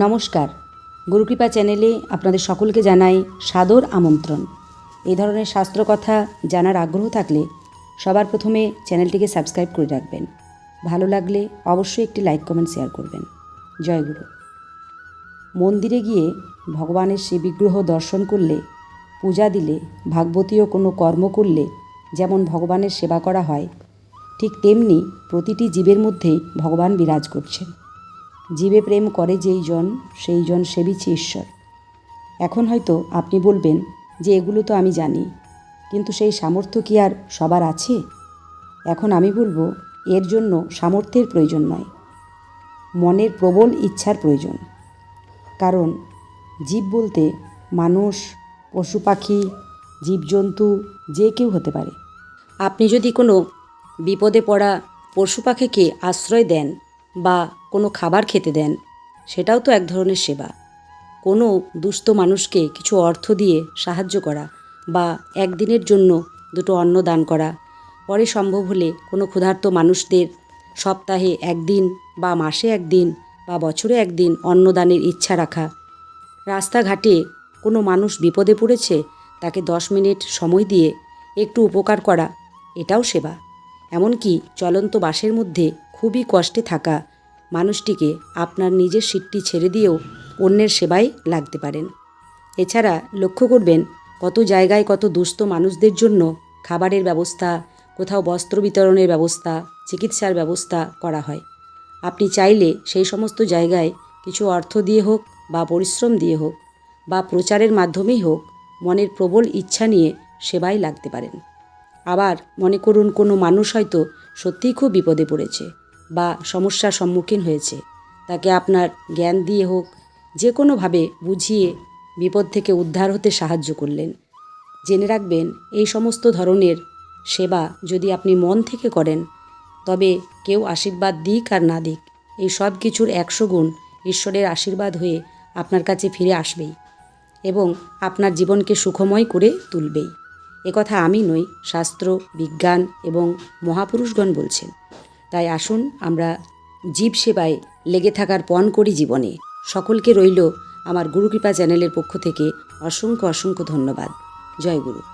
নমস্কার। গুরুকৃপা চ্যানেলে আপনাদের সকলকে জানাই সাদর আমন্ত্রণ। এই ধরনের শাস্ত্র কথা জানার আগ্রহ থাকলে সবার প্রথমে চ্যানেলটিকে সাবস্ক্রাইব করে রাখবেন। ভালো লাগলে অবশ্যই একটি লাইক, কমেন্ট, শেয়ার করবেন। জয় গুরু। মন্দিরে গিয়ে ভগবানের সেই বিগ্রহ দর্শন করলে, পূজা দিলে, ভাগবতীয় কোনো কর্ম করলে যেমন ভগবানের সেবা করা হয়, ঠিক তেমনি প্রতিটি জীবের মধ্যেই ভগবান বিরাজ করছেন। জীবে প্রেম করে যেই জন, সেই জন সেবিছে ঈশ্বর। এখন হয়তো আপনি বলবেন যে এগুলো তো আমি জানি, কিন্তু সেই সামর্থ্য কি আর সবার আছে? এখন আমি বলব, এর জন্য সামর্থ্যের প্রয়োজন নয়, মনের প্রবল ইচ্ছার প্রয়োজন। কারণ জীব বলতে মানুষ, পশু পাখি, জীবজন্তু, যে কেউ হতে পারে। আপনি যদি কোনো বিপদে পড়া পশু পাখিকে আশ্রয় দেন বা কোনো খাবার খেতে দেন, সেটাও তো এক ধরনের সেবা। কোনো দুস্থ মানুষকে কিছু অর্থ দিয়ে সাহায্য করা বা একদিনের জন্য দুটো অন্ন দান করা, পরে সম্ভব হলে কোনো ক্ষুধার্ত মানুষদের সপ্তাহে একদিন বা মাসে একদিন বা বছরে একদিন অন্নদানের ইচ্ছা রাখা। রাস্তাঘাটে কোনো মানুষ বিপদে পড়েছে, তাকে দশ মিনিট সময় দিয়ে একটু উপকার করা, এটাও সেবা। এমনকি চলন্ত বাসের মধ্যে খুবই কষ্টে থাকা মানুষটিকে আপনার নিজের সিটটি ছেড়ে দিয়েও অন্যের সেবায় লাগতে পারেন। এছাড়া লক্ষ্য করবেন কত জায়গায় কত দুস্থ মানুষদের জন্য খাবারের ব্যবস্থা, কোথাও বস্ত্র বিতরণের ব্যবস্থা, চিকিৎসার ব্যবস্থা করা হয়। আপনি চাইলে সেই সমস্ত জায়গায় কিছু অর্থ দিয়ে হোক বা পরিশ্রম দিয়ে হোক বা প্রচারের মাধ্যমেই হোক মনের প্রবল ইচ্ছা নিয়ে সেবায় লাগতে পারেন। আবার মনে করুন কোনো মানুষ হয়তো সত্যিই খুব বিপদে পড়েছে। বা সমস্যার সম্মুখীন হয়েছে। তাকে আপনার জ্ঞান দিয়ে হোক যে কোনোভাবে বুঝিয়ে বিপদ থেকে উদ্ধার হতে সাহায্য করলেন। জেনে রাখবেন, এই সমস্ত ধরনের সেবা যদি আপনি মন থেকে করেন, তবে কেউ আশীর্বাদ দিক আর না দিক, এই সব কিছুর একশো গুণ ঈশ্বরের আশীর্বাদ হয়ে আপনার কাছে ফিরে আসবেই এবং আপনার জীবনকে সুখময় করে তুলবেই। একথা আমি নই, শাস্ত্র, বিজ্ঞান এবং মহাপুরুষগণ বলছেন। তাই আসুন আমরা জীব সেবায় লেগে থাকার পণ করি জীবনে। সকলকে রইল আমার গুরুকৃপা চ্যানেলের পক্ষ থেকে অসংখ্য অসংখ্য ধন্যবাদ। জয় গুরু।